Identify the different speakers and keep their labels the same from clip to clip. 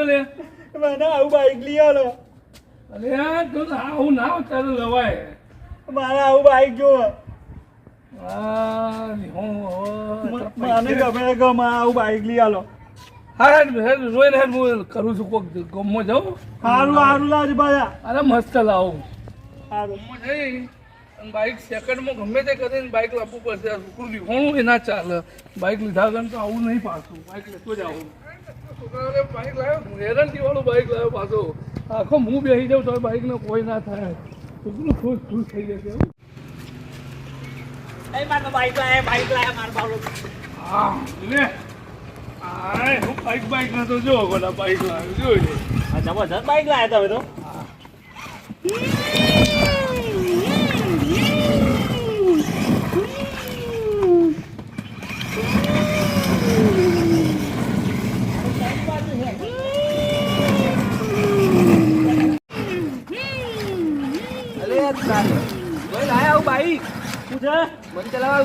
Speaker 1: છો લે
Speaker 2: મને આવું બાઈક લઈ આલો.
Speaker 1: અરે તો આવું ના તારે લવાય.
Speaker 2: મારે આવું બાઈક જોવે મને ગમે ગમે આવું બાઈક લઈ આલો.
Speaker 1: હા હેડ હેડ રોઈને હેડ હું કરું છું કોક ગમો જાઉં.
Speaker 2: સારું સારું લાજ ભાયા.
Speaker 1: અરે મસ્ત લાવું.
Speaker 2: સારું
Speaker 1: જઈ બાઇક સેકન્ડમાં ગમે તે કરીને બાઇક લાવવું પડશે. આ છોકરું લીધું એ ના ચાલે. બાઇક લીધા વગર તો આવું નહીં પાછું બાઇક લેતો જ આવું છોકરાઓને બાઇક લાવ્યો ગેરંટી વાળું બાઇક લાવ્યો પાછો. આખો હું બેસી જાઉં તો બાઇકને કોઈ ના થાય. છોકરું ખુશ ખુશ થઈ જશે
Speaker 2: બાઈક લાયા બાઈક લાયા મારે બાવલો
Speaker 1: હા લે. આય હું બાઇક બાઇક ના જો બધા બાઇક લાવ્યો જો
Speaker 2: આ જબરજસ્ત બાઈક લાયા તમે તો
Speaker 3: અલે તારે કોઈ લાયા આવું બાઈક
Speaker 2: શું છે
Speaker 3: મને ચલાવવા આવતું
Speaker 2: આ ગુજે કેવું છે
Speaker 3: હું ના મને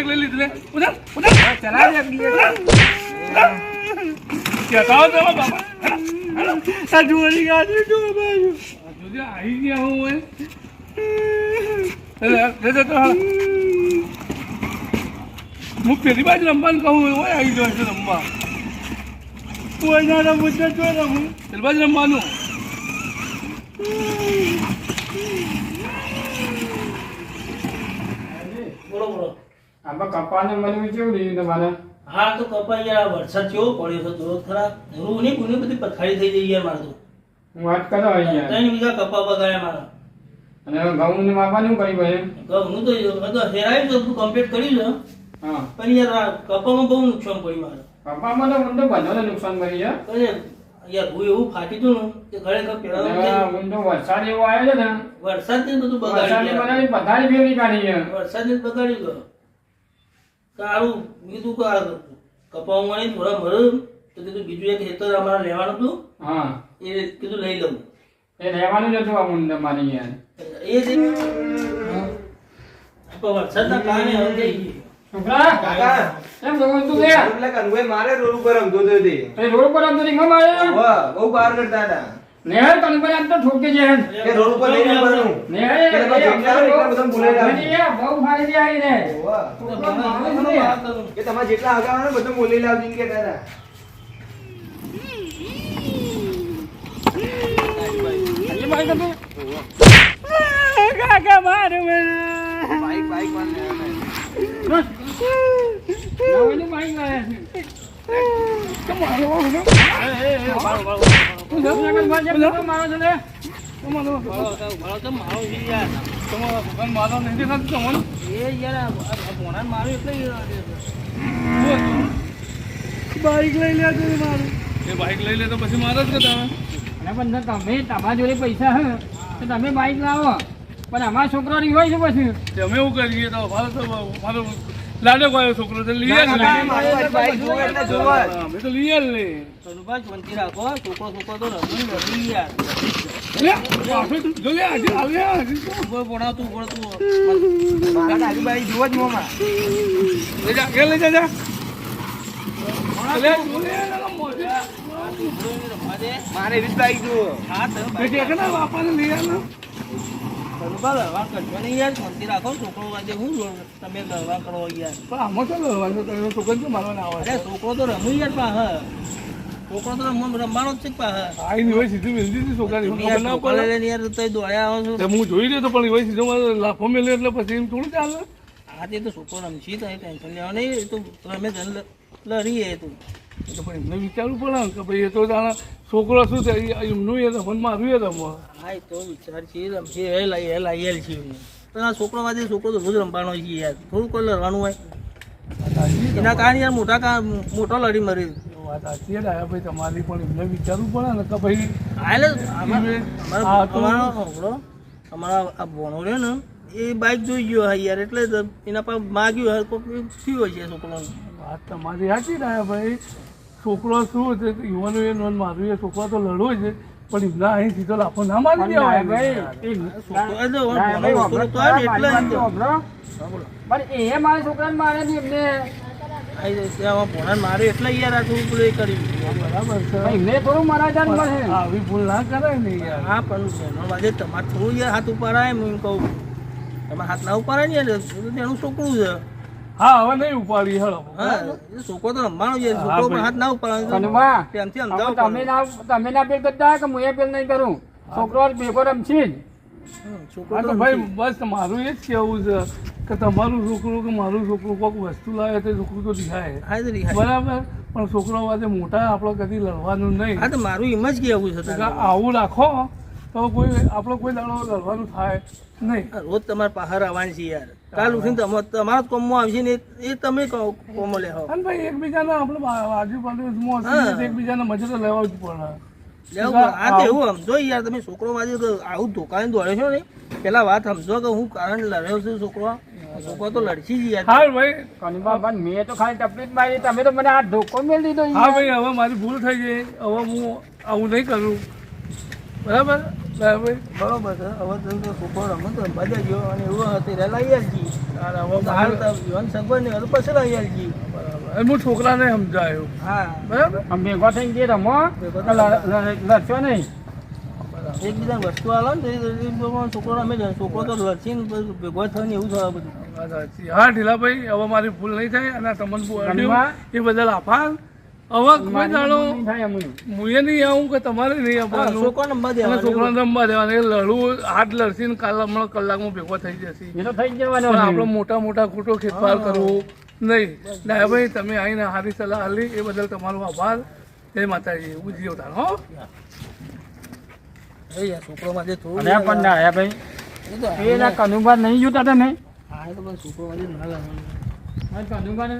Speaker 1: કેમ
Speaker 2: બાઈક લઈ લીધી
Speaker 1: લે ઉધર ઉધર
Speaker 3: ચલાવી આપી
Speaker 1: ક્યાં કાવ તો બાપા
Speaker 2: આ જોડી ગાડી જો બાજુ
Speaker 1: જોજે આવી ગયા હું એ એટલે લે જતો હાલ હું પેલી બાજુ રમવાનું કહું હોય આવી જાય છે રમવા
Speaker 2: કોઈ ના રમું તો જો રમું
Speaker 1: પેલી બાજુ રમવાનું
Speaker 4: બોલો બોલો
Speaker 5: આમાં કપાને મળ્યું કેવું રહ્યું તમારે?
Speaker 4: હા તો કપા યાર વરસાદ કેવો પડ્યો છે જોયો ખરા. રૂ નહીં બધી પથારી થઈ ગઈ યાર મારું તો.
Speaker 5: હું વાત કરો અહીંયા.
Speaker 4: ત્રણ વીઘા કપા બગાડ્યા મારા.
Speaker 5: અને ઘઉં ને માપવાનું કર્યું ભાઈ
Speaker 4: ઘઉંનું તો તો હેરાયું તો બધું કમ્પ્લીટ કરી લો.
Speaker 5: હા.
Speaker 4: પણ યાર કપામાં બહુ નુકસાન પડ્યું મારે.
Speaker 5: કપામાં તો ઊંડો બધાને નુકસાન કરી છે
Speaker 4: યાર હું એવું ફાટી તું ને કે ખરેખર પેલા
Speaker 5: ઊંડો વરસાદ એવો આવ્યો છે ને
Speaker 4: વરસાદ ને બધું બગાડી
Speaker 5: બનાવી પથારી ફેરવી કાઢી
Speaker 4: વરસાદ ને બગાડી ગયો સારું બીજું કાળ. નહીં થોડા મળ્યું તો કીધું બીજું એક હેતર અમારે લેવાનું હતું.
Speaker 5: હા.
Speaker 4: એ કીધું લઈ લઉં.
Speaker 5: એ રહેવાનું જ હતું અમુન મારી યાર.
Speaker 4: એ જે વરસાદના કારણે હવે થઈ ગયું.
Speaker 5: છોકરા
Speaker 3: કાકા!
Speaker 5: એમ જોવું તું લે
Speaker 3: એટલે મારે રોડ ઉપર રમતો હતો તે.
Speaker 5: રોડ પર રમતો રીંગો મારે?
Speaker 3: બહુ બહાર કરતા હતા.
Speaker 5: નેહર તને પર આમ તો ઠોકે છે
Speaker 3: એ રોડ ઉપર લઈને આવવાનું.
Speaker 5: નેહર
Speaker 3: એ બધા લાવજો.
Speaker 5: બહુ મારી દે આઈ ને
Speaker 3: વાહ. કે તમાર જેટલા આગળ આવે ને બધું બોલી લાવજો કહેતા હતા
Speaker 2: કાકા મારે
Speaker 3: બાઈક બાઈક વાળને
Speaker 5: નવાનું બાઈક
Speaker 2: બાઈક લઈ લે તું મારું.
Speaker 1: એ બાઈક લઈ લે તો પછી મારો જ કે તમે
Speaker 5: અને પણ તમે તમારા જોડે પૈસા હે તો તમે બાઈક લાવો. પણ અમારા છોકરો હોય છે પછી.
Speaker 1: અમે એવું કરીએ તો મારો લાડો ગયો છોકરો તો લઈ
Speaker 3: ના.
Speaker 1: અમે તો લઈ
Speaker 4: શાંતિ રાખો છોકરો છોકરો તો રમી યાર ભણાતું ભણતું
Speaker 3: મારા બાઈક જોવે જ મોંમાં.
Speaker 1: લઈ જા, ઘેર લઈ જા, જા. લે, તું લે, લે, મોજા.
Speaker 4: રમવા દે
Speaker 3: મારે એવી જ બાઈક જોવે.
Speaker 4: હા
Speaker 1: ના લઈ આલ ને.
Speaker 4: કનુભાઈ કરજો. નહીં યાર શાંતિ રાખો. છોકરો આજે હું તમે લડવા કરો યાર.
Speaker 1: પણ આમાં તો લડવાનું છે, તમે છોકરો કેમ મારવાના આવે
Speaker 4: અરે છોકરો તો રમી યાર પા હા છોકરો તો રમવા રમવાનો જ છે પા હા
Speaker 1: આઈને હોય સીધું મિલતી હતી છોકરાની, ખબર ના પડે.
Speaker 4: યાર તો દોડ્યા આવો છો.
Speaker 1: હું જોઈ રહ્યો તો પણ હોય સીધો મારો લાફો મેલ્યો એટલે પછી એમ થોડું ચાલે.
Speaker 4: હા તે તો છોકરો રમશી તો ટેન્શન લેવા નહીં. તો રમે લરીએ તો.
Speaker 1: એ પણ એમને વિચારવું પડે કે ભાઈ એ તો જાણે છોકરો શું થાય એમનું એ તો મનમાં આવ્યું એ રમવા.
Speaker 4: હા એ તો વિચાર છે રમશે એ લાઈ એ લાઈ છે પણ આ છોકરો વાદે છોકરો તો રોજ રમવાનો છે યાર. થોડું કોઈ લડવાનું હોય. એના કારણે યાર મોટા કા મોટો લડી મરી.
Speaker 1: વાત સાચી છે ડાયાભાઈ તમારી પણ એમને વિચારવું પડે ને કે ભાઈ
Speaker 4: હાલે અમાર- છોકરો અમારા આ ભણો રહ્યો ને એ બાઇક જોઈ ગયો હા યાર એટલે એના પર માગ્યું કોઈક થયું હશે છોકરો
Speaker 1: વાત તમારી સાચી ડાયાભાઈ છોકરો શું છે યુવાનો એ નોંધ મારવી એ છોકરો તો લડવો છે પણ એમના અહીં સીધો લાફો ના મારી દેવાય
Speaker 5: એ
Speaker 4: આવે
Speaker 5: મારી મારા છોકરાને મારે ને એમને
Speaker 4: મારે
Speaker 5: મારા
Speaker 1: આવી ભૂલ ના કરાય ને યાર
Speaker 4: હા પણ વાજે તમારે થોડું યાર હાથ ઉપાડાય હું એમ કહું તમારે હાથ ના ઉપાડાય ને તેનું છોકરું છે
Speaker 1: હા હવે નહીં ઉપાડી હળો
Speaker 4: છોકરો તો રમવાનો છે છોકરો પણ હાથ ના ઉપાડવાનો
Speaker 5: કનુભા,
Speaker 4: સમજાવો
Speaker 5: તમે ના તમે ના પેલ કરતા કે હું એ પેલ નહીં કરું? છોકરો ભેગો રમશી જ.
Speaker 4: છોકરો તો
Speaker 1: ભાઈ બસ મારું એ જ કહેવું છે કે તમારું છોકરું કે મારું છોકરું કોઈક વસ્તુ લાવે તો છોકરું તો દેખાય બરાબર? પણ છોકરા વાદે મોટા આપણે કદી લડવાનું નહીં.
Speaker 4: હા તો મારું એમ જ કેવું છે
Speaker 1: કે આવું રાખો. તો કોઈ આપણો કોઈ દાડો લડવાનું થાય નહીં.
Speaker 4: રોજ તમારે પહાર આવવાની છે યાર. કાલ ઉઠીને તમા- તમારા કોમમાં આવશે ને એ- એ તમે કહો કોમો લેવા
Speaker 1: અને ભાઈ એકબીજાના આપણે આજુબાજુ એકબીજાના મજૂરો લેવા જ પડે.
Speaker 4: લેવું તો એવું સમજો યાર તમે છોકરો મારી આવું ધોકાને દોડે છો ને? પેલા વાત સમજો કે હું કારણ લડ્યો છું છોકરો. છોકરો તો લડશી જ યાર.
Speaker 1: હા ભાઈ.
Speaker 5: કનુભા, મેં તો ખાલી તકલીફ મારી તમે તો મને આ ધોકો મેળ દીધો
Speaker 1: હા ભાઈ હવે મારી ભૂલ થઈ ગઈ. હવે હું આવું નહીં કરું. બરાબર? બરાબર.
Speaker 4: બરોબર છે. હવે તમે તો છોકરો રમે તો મજા ગયો અને એવું હતી રે લઈ આવજી
Speaker 1: તારે હવે
Speaker 4: તો હાલ
Speaker 1: મારે-
Speaker 4: તો જીવન સગવડ ને પછી લઈ આવજી
Speaker 1: બરાબર. હું છોકરાને સમજાયો.
Speaker 4: હા.
Speaker 1: બરાબર?
Speaker 5: આમ ભેગો થઈને જે રમો લડશો નહીં.
Speaker 4: એકબીજાને વસ્તુ આલો ને છોકરો અમે છોકરો તો લડશે ને પછી ભેગો થઈને એવું થવા બધું.
Speaker 1: હા ઢીલાભાઈ હવે મારી ભૂલ નહીં થાય અને તમને એ બદલ આભાર. હવે કોઈ દાડો
Speaker 5: નહીં
Speaker 1: આવું કે તમારે નહીં
Speaker 4: નંબર
Speaker 1: છોકરાને રમવા દેવાનું. એ લડવું હાથ લડશે ને કાલ હમણાં કલાકમાં ભેગો થઈ જશે.
Speaker 5: એ તો થઈ જવાનો
Speaker 1: આપણો મોટા મોટા ખોટો ખેતપાર કરવો નહીં. ભાઈ તમે આવીને સારી સલાહ હાલી એ બદલ તમારો આભાર. જય માતાજી. ઉજ્યો તાર હો.
Speaker 4: છોકરો થોડું
Speaker 5: ભાઈ કનુભા નહીં જોતા તમે.
Speaker 4: હા એ તો છોકરો માટે ના
Speaker 5: કનુભા